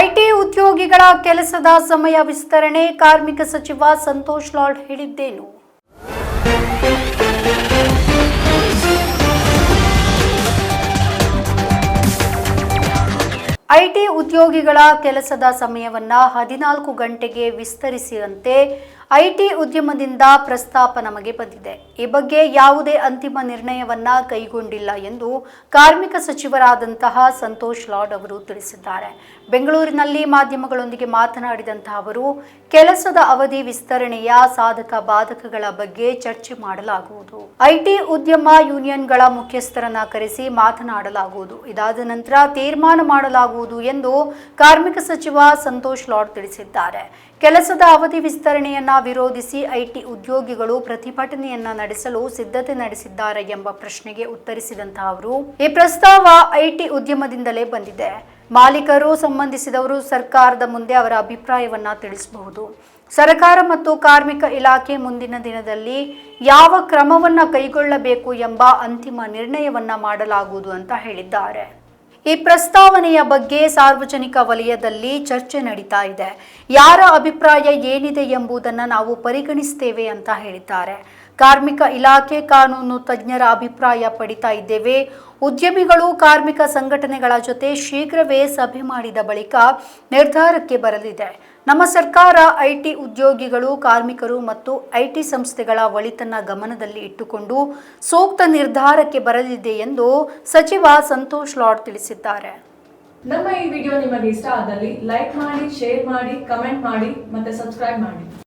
IT ಉದ್ಯೋಗಿಗಳ ಕೆಲಸದ ಸಮಯ ವಿಸ್ತರಣೆ, ಕಾರ್ಮಿಕ ಸಚಿವ ಸಂತೋಷ್ ಲಾಡ್ ಹೇಳಿದ್ದೇನು. ಐಟಿ ಉದ್ಯೋಗಿಗಳ ಕೆಲಸದ ಸಮಯವನ್ನು ಹದಿನಾಲ್ಕು ಗಂಟೆಗೆ ವಿಸ್ತರಿಸಿದಂತೆ ಐಟಿ ಉದ್ಯಮದಿಂದ ಪ್ರಸ್ತಾಪ ನಮಗೆ ಬಂದಿದೆ. ಈ ಬಗ್ಗೆ ಯಾವುದೇ ಅಂತಿಮ ನಿರ್ಣಯವನ್ನ ಕೈಗೊಂಡಿಲ್ಲ ಎಂದು ಕಾರ್ಮಿಕ ಸಚಿವರಾದಂತಹ ಸಂತೋಷ್ ಲಾಡ್ ಅವರು ತಿಳಿಸಿದ್ದಾರೆ. ಬೆಂಗಳೂರಿನಲ್ಲಿ ಮಾಧ್ಯಮಗಳೊಂದಿಗೆ ಮಾತನಾಡಿದಂತಹ ಅವರು, ಕೆಲಸದ ಅವಧಿ ವಿಸ್ತರಣೆಯ ಸಾಧಕ ಬಾಧಕಗಳ ಬಗ್ಗೆ ಚರ್ಚೆ ಮಾಡಲಾಗುವುದು. ಐಟಿ ಉದ್ಯಮ ಯೂನಿಯನ್ಗಳ ಮುಖ್ಯಸ್ಥರನ್ನ ಕರೆಸಿ ಮಾತನಾಡಲಾಗುವುದು. ಇದಾದ ನಂತರ ತೀರ್ಮಾನ ಮಾಡಲಾಗುವುದು ಎಂದು ಕಾರ್ಮಿಕ ಸಚಿವ ಸಂತೋಷ್ ಲಾಡ್ ತಿಳಿಸಿದ್ದಾರೆ. ಕೆಲಸದ ಅವಧಿ ವಿಸ್ತರಣೆಯನ್ನ ವಿರೋಧಿಸಿ ಐಟಿ ಉದ್ಯೋಗಿಗಳು ಪ್ರತಿಭಟನೆಯನ್ನ ನಡೆಸಲು ಸಿದ್ಧತೆ ನಡೆಸಿದ್ದಾರೆ ಎಂಬ ಪ್ರಶ್ನೆಗೆ ಉತ್ತರಿಸಿದಂತಹ ಅವರು, ಈ ಪ್ರಸ್ತಾವ ಐಟಿ ಉದ್ಯಮದಿಂದಲೇ ಬಂದಿದೆ. ಮಾಲೀಕರು ಸಂಬಂಧಿಸಿದವರು ಸರ್ಕಾರದ ಮುಂದೆ ಅವರ ಅಭಿಪ್ರಾಯವನ್ನ ತಿಳಿಸಬಹುದು. ಸರ್ಕಾರ ಮತ್ತು ಕಾರ್ಮಿಕ ಇಲಾಖೆ ಮುಂದಿನ ದಿನದಲ್ಲಿ ಯಾವ ಕ್ರಮವನ್ನ ಕೈಗೊಳ್ಳಬೇಕು ಎಂಬ ಅಂತಿಮ ನಿರ್ಣಯವನ್ನ ಮಾಡಲಾಗುವುದು ಅಂತ ಹೇಳಿದ್ದಾರೆ. ಈ ಪ್ರಸ್ತಾವನೆಯ ಬಗ್ಗೆ ಸಾರ್ವಜನಿಕ ವಲಯದಲ್ಲಿ ಚರ್ಚೆ ನಡೀತಾ ಇದೆ. ಯಾರ ಅಭಿಪ್ರಾಯ ಏನಿದೆ ಎಂಬುದನ್ನು ನಾವು ಪರಿಗಣಿಸ್ತೇವೆ ಅಂತ ಹೇಳಿದ್ದಾರೆ. ಕಾರ್ಮಿಕ ಇಲಾಖೆ ಕಾನೂನು ತಜ್ಞರ ಅಭಿಪ್ರಾಯ ಪಡಿತಾ ಇದ್ದೇವೆ. ಉದ್ಯಮಿಗಳು, ಕಾರ್ಮಿಕ ಸಂಘಟನೆಗಳ ಜೊತೆ ಶೀಘ್ರವೇ ಸಭೆ ಮಾಡಿದ ಬಳಿಕ ನಿರ್ಧಾರಕ್ಕೆ ಬರಲಿದೆ. ನಮ್ಮ ಸರ್ಕಾರ ಐಟಿ ಉದ್ಯೋಗಿಗಳು, ಕಾರ್ಮಿಕರು ಮತ್ತು ಐಟಿ ಸಂಸ್ಥೆಗಳ ಒಳಿತನ್ನ ಗಮನದಲ್ಲಿ ಇಟ್ಟುಕೊಂಡು ಸೂಕ್ತ ನಿರ್ಧಾರಕ್ಕೆ ಬರಲಿದೆ ಎಂದು ಸಚಿವ ಸಂತೋಷ್ ಲಾಡ್ ತಿಳಿಸಿದ್ದಾರೆ. ನಮ್ಮ ಈ ವಿಡಿಯೋ ನಿಮಗೆ ಇಷ್ಟ ಆದಲ್ಲಿ ಲೈಕ್ ಮಾಡಿ, ಶೇರ್ ಮಾಡಿ, ಕಮೆಂಟ್ ಮಾಡಿ ಮತ್ತೆ ಸಬ್ಸ್ಕ್ರೈಬ್ ಮಾಡಿ.